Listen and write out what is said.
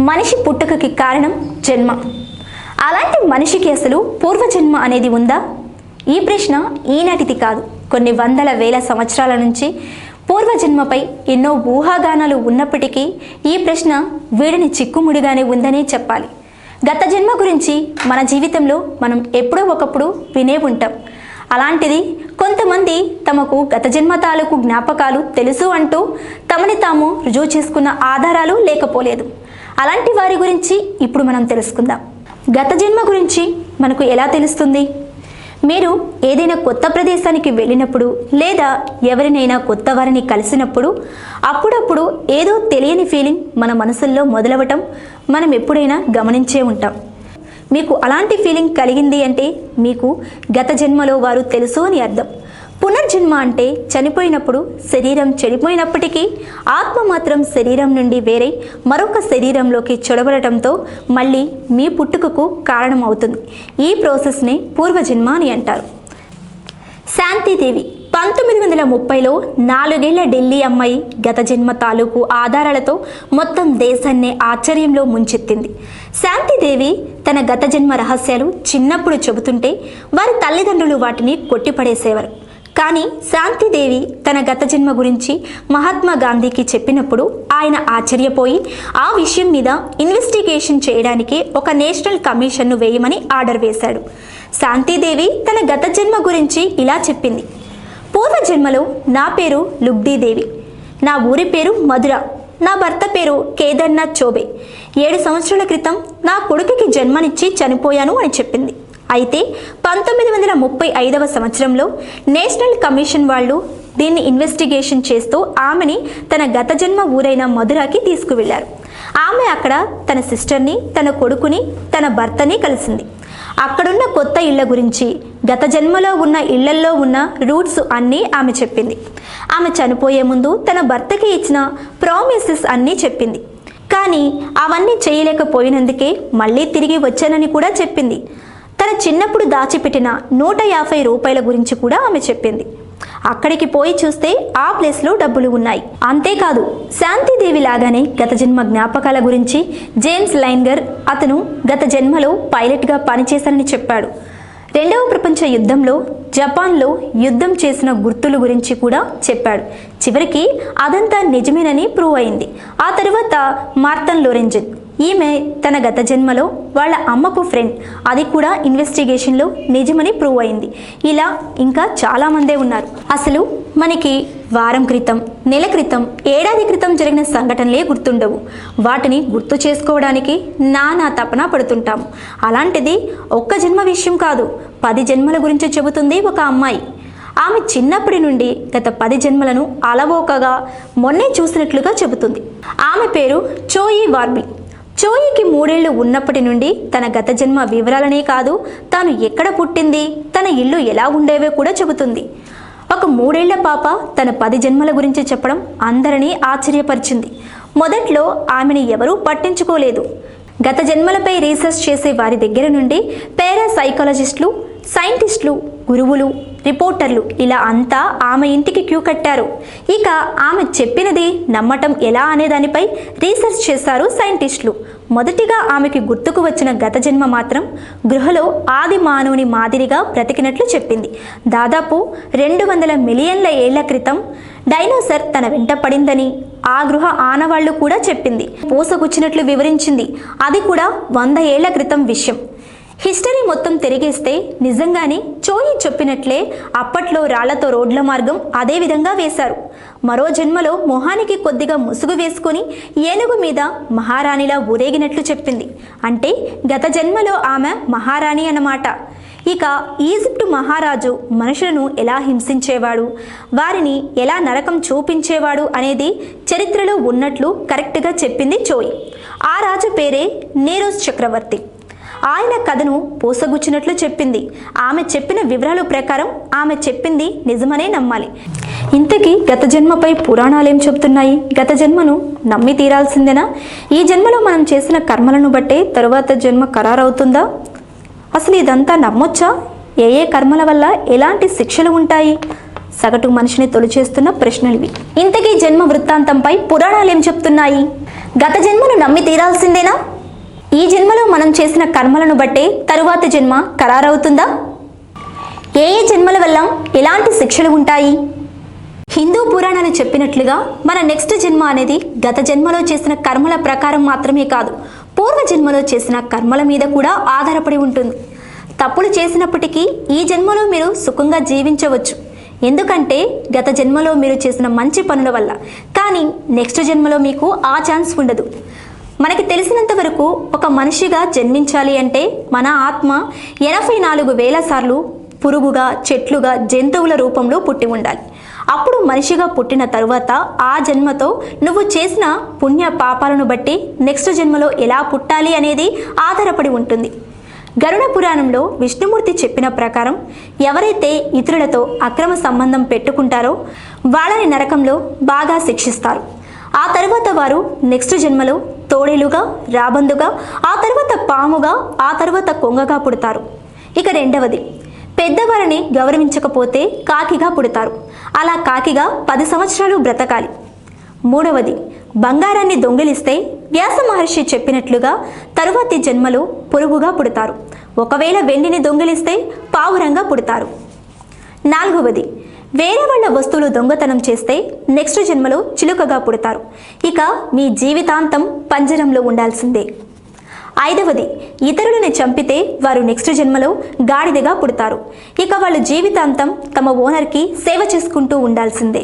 మనిషి పుట్టుకకి కారణం జన్మ. అలాంటి మనిషికి అసలు పూర్వజన్మ అనేది ఉందా? ఈ ప్రశ్న ఈనాటిది కాదు. కొన్ని వందల వేల సంవత్సరాల నుంచి పూర్వజన్మపై ఎన్నో ఊహాగానాలు ఉన్నప్పటికీ ఈ ప్రశ్న వీడిని చిక్కుముడిగానే ఉందనే చెప్పాలి. గత జన్మ గురించి మన జీవితంలో మనం ఎప్పుడో ఒకప్పుడు వినే ఉంటాం. అలాంటిది కొంతమంది తమకు గత జన్మ తాలూకు జ్ఞాపకాలు తెలుసు అంటూ తమని తాము రుజువు చేసుకున్న ఆధారాలు లేకపోలేదు. అలాంటి వారి గురించి ఇప్పుడు మనం తెలుసుకుందాం. గత జన్మ గురించి మనకు ఎలా తెలుస్తుంది? మీరు ఏదైనా కొత్త ప్రదేశానికి వెళ్ళినప్పుడు లేదా ఎవరినైనా కొత్త వారిని కలిసినప్పుడు అప్పుడప్పుడు ఏదో తెలియని ఫీలింగ్ మన మనసుల్లో మొదలవటం మనం ఎప్పుడైనా గమనించే ఉంటాం. మీకు అలాంటి ఫీలింగ్ కలిగింది అంటే మీకు గత జన్మలో వారు తెలుసు అని అర్థం. పునర్జన్మ అంటే చనిపోయినప్పుడు శరీరం చెడిపోయినప్పటికీ ఆత్మ మాత్రం శరీరం నుండి వేరే మరొక శరీరంలోకి చొడబడటంతో మళ్ళీ మీ పుట్టుకకు కారణమవుతుంది. ఈ ప్రాసెస్ని పూర్వజన్మ అని అంటారు. శాంతిదేవి పంతొమ్మిది వందల ముప్పైలో నాలుగేళ్ళ ఢిల్లీ అమ్మాయి గత జన్మ తాలూకు ఆధారాలతో మొత్తం దేశాన్నే ఆశ్చర్యంలో ముంచెత్తింది. శాంతిదేవి తన గత జన్మ రహస్యాలు చిన్నప్పుడు చెబుతుంటే వారి తల్లిదండ్రులు వాటిని కొట్టిపడేసేవారు. కానీ శాంతిదేవి తన గత జన్మ గురించి మహాత్మా గాంధీకి చెప్పినప్పుడు ఆయన ఆశ్చర్యపోయి ఆ విషయం మీద ఇన్వెస్టిగేషన్ చేయడానికి ఒక నేషనల్ కమిషన్ను వేయమని ఆర్డర్ వేశాడు. శాంతిదేవి తన గత జన్మ గురించి ఇలా చెప్పింది. పూర్వ జన్మలో నా పేరు లుగ్దీదేవి నా ఊరి పేరు మధుర. నా భర్త పేరు కేదార్నాథ్ చోబే. ఏడు సంవత్సరాల క్రితం నా కొడుకుకి జన్మనిచ్చి చనిపోయాను అని చెప్పింది. అయితే పంతొమ్మిది వందల ముప్పై ఐదవ సంవత్సరంలో నేషనల్ కమిషన్ వాళ్ళు దీన్ని ఇన్వెస్టిగేషన్ చేస్తూ ఆమెని తన గత జన్మ ఊరైన మధురాకి తీసుకువెళ్ళారు ఆమె అక్కడ తన సిస్టర్ని తన కొడుకుని తన భర్తని కలిసింది. అక్కడున్న కొత్త ఇళ్ళ గురించి గత జన్మలో ఉన్న ఇళ్ళల్లో ఉన్న రూట్స్ అన్నీ ఆమె చెప్పింది. ఆమె చనిపోయే ముందు తన భర్తకి ఇచ్చిన ప్రామిసెస్ అన్నీ చెప్పింది. కానీ అవన్నీ చేయలేకపోయినందుకే మళ్ళీ తిరిగి వచ్చానని కూడా చెప్పింది. తన చిన్నప్పుడు దాచిపెట్టిన నూట యాభై రూపాయల గురించి కూడా ఆమె చెప్పింది. అక్కడికి పోయి చూస్తే ఆ ప్లేస్లో డబ్బులు ఉన్నాయి. అంతేకాదు శాంతిదేవి లాగానే గత జన్మ జ్ఞాపకాల గురించి జేమ్స్ లైన్గర్ అతను గత జన్మలో పైలట్గా పనిచేశానని చెప్పాడు. రెండవ ప్రపంచ యుద్ధంలో జపాన్లో యుద్ధం చేసిన గుర్తుల గురించి కూడా చెప్పాడు. చివరికి అదంతా నిజమేనని ప్రూవ్ అయింది. ఆ తర్వాత మార్తన్ లోరెంజన్ ఈమె తన గత జన్మలో వాళ్ళ అమ్మకు ఫ్రెండ్ అది కూడా ఇన్వెస్టిగేషన్లో నిజమని ప్రూవ్ అయింది. ఇలా ఇంకా చాలామందే ఉన్నారు. అసలు మనకి వారం క్రితం నెల క్రితం ఏడాది క్రితం జరిగిన సంఘటనలే గుర్తుండవు. వాటిని గుర్తు చేసుకోవడానికి నానా తపన పడుతుంటాము అలాంటిది ఒక్క జన్మ విషయం కాదు పది జన్మల గురించి చెబుతుంది ఒక అమ్మాయి. ఆమె చిన్నప్పటి నుండి గత పది జన్మలను అలవోకగా మొన్నే చూసినట్లుగా చెబుతుంది. ఆమె పేరు చోయి వార్మి. చోయికి మూడేళ్ళు ఉన్నప్పటి నుండి తన గత జన్మ వివరాలనే కాదు తాను ఎక్కడ పుట్టింది తన ఇల్లు ఎలా ఉండేవో కూడా చెబుతుంది. ఒక మూడేళ్ళ పాప తన పది జన్మల గురించి చెప్పడం అందరినీ ఆశ్చర్యపరిచింది. మొదట్లో ఆమెని ఎవరూ పట్టించుకోలేదు. గత జన్మలపై రీసెర్చ్ చేసే వారి దగ్గర నుండి పేరా సైకాలజిస్టులు సైంటిస్టులు గురువులు రిపోర్టర్లు ఇలా అంతా ఆమె ఇంటికి క్యూ కట్టారు. ఇక ఆమె చెప్పినది నమ్మటం ఎలా అనే దానిపై రీసెర్చ్ చేశారు సైంటిస్టులు. మొదటిగా ఆమెకి గుర్తుకు వచ్చిన గత జన్మ మాత్రం గృహలో ఆది మానవుని మాదిరిగా బ్రతికినట్లు చెప్పింది. దాదాపు రెండు వందల మిలియన్ల ఏళ్ళ క్రితం డైనోసర్ తన వెంట పడిందని ఆ గృహ ఆనవాళ్ళు కూడా చెప్పింది. పూసగుచ్చినట్లు వివరించింది. అది కూడా వంద ఏళ్ళ క్రితం విషయం. హిస్టరీ మొత్తం తిరిగేస్తే నిజంగానే చోయి చెప్పినట్లే అప్పట్లో రాళ్ళతో రోడ్ల మార్గం అదే విధంగా వేశారు. మరో జన్మలో మొహానికి కొద్దిగా ముసుగు వేసుకొని ఏనుగు మీద మహారాణిలా ఊరేగినట్లు చెప్పింది. అంటే గత జన్మలో ఆమె మహారాణి అన్నమాట. ఇక ఈజిప్టు మహారాజు మనుషులను ఎలా హింసించేవాడు? వారిని ఎలా నరకం చూపించేవాడు అనేది చరిత్రలో ఉన్నట్లు కరెక్ట్గా చెప్పింది చోయి. ఆ రాజు పేరే నేరోజ్ చక్రవర్తి. ఆయన కథను పూసగుచ్చినట్లు చెప్పింది. ఆమె చెప్పిన వివరాల ప్రకారం ఆమె చెప్పింది నిజమనే నమ్మాలి. ఇంతకీ గత జన్మపై పురాణాలు ఏం చెప్తున్నాయి గత జన్మను నమ్మి తీరాల్సిందేనా? ఈ జన్మలో మనం చేసిన కర్మలను బట్టే తరువాత జన్మ ఖరారవుతుందా? అసలు ఇదంతా నమ్మొచ్చా? ఏ ఏ కర్మల వల్ల ఎలాంటి శిక్షలు ఉంటాయి? సగటు మనిషిని తొలిచేస్తున్న ప్రశ్నలు ఇవి ఇంతకీ జన్మ వృత్తాంతంపై పురాణాలు ఏం చెప్తున్నాయి? గత జన్మను నమ్మి తీరాల్సిందేనా? ఈ జన్మలో మనం చేసిన కర్మలను బట్టే తరువాత జన్మ ఖరారవుతుందా? ఏ ఏ జన్మల వల్ల ఎలాంటి శిక్షలు ఉంటాయి? హిందూ పురాణాలు చెప్పినట్లుగా మన నెక్స్ట్ జన్మ అనేది గత జన్మలో చేసిన కర్మల ప్రకారం మాత్రమే కాదు పూర్వ జన్మలో చేసిన కర్మల మీద కూడా ఆధారపడి ఉంటుంది. తప్పులు చేసినప్పటికీ ఈ జన్మలో మీరు సుఖంగా జీవించవచ్చు. ఎందుకంటే గత జన్మలో మీరు చేసిన మంచి పనుల వల్ల. కానీ నెక్స్ట్ జన్మలో మీకు ఆ ఛాన్స్ ఉండదు. మనకి తెలిసినంత వరకు ఒక మనిషిగా జన్మించాలి అంటే మన ఆత్మ ఎనభై నాలుగు వేల సార్లు పురుగుగా చెట్లుగా జంతువుల రూపంలో పుట్టి ఉండాలి. అప్పుడు మనిషిగా పుట్టిన తరువాత ఆ జన్మతో నువ్వు చేసిన పుణ్య పాపాలను బట్టి నెక్స్ట్ జన్మలో ఎలా పుట్టాలి అనేది ఆధారపడి ఉంటుంది. గరుడ పురాణంలో విష్ణుమూర్తి చెప్పిన ప్రకారం ఎవరైతే ఇతరులతో అక్రమ సంబంధం పెట్టుకుంటారో వాళ్ళని నరకంలో బాగా శిక్షిస్తారు. ఆ తర్వాత వారు నెక్స్ట్ జన్మలో తోడేలుగా రాబందుగా ఆ తర్వాత పాముగా ఆ తర్వాత కొంగగా పుడతారు. ఇక రెండవది పెద్దవారిని గౌరవించకపోతే కాకిగా పుడతారు. అలా కాకిగా పది సంవత్సరాలు బ్రతకాలి. మూడవది బంగారాన్ని దొంగిలిస్తే వ్యాస మహర్షి చెప్పినట్లుగా తరువాతి జన్మలో పురుగుగా పుడతారు. ఒకవేళ వెండిని దొంగిలిస్తే పావురంగా పుడతారు. నాలుగవది వేరే వాళ్ళ వస్తువులు దొంగతనం చేస్తే నెక్స్ట్ జన్మలో చిలుకగా పుడతారు. ఇక మీ జీవితాంతం పంజరంలో ఉండాల్సిందే. ఐదవది ఇతరులను చంపితే వారు నెక్స్ట్ జన్మలో గాడిదగా పుడతారు. ఇక వాళ్ళు జీవితాంతం తమ ఓనర్కి సేవ చేసుకుంటూ ఉండాల్సిందే.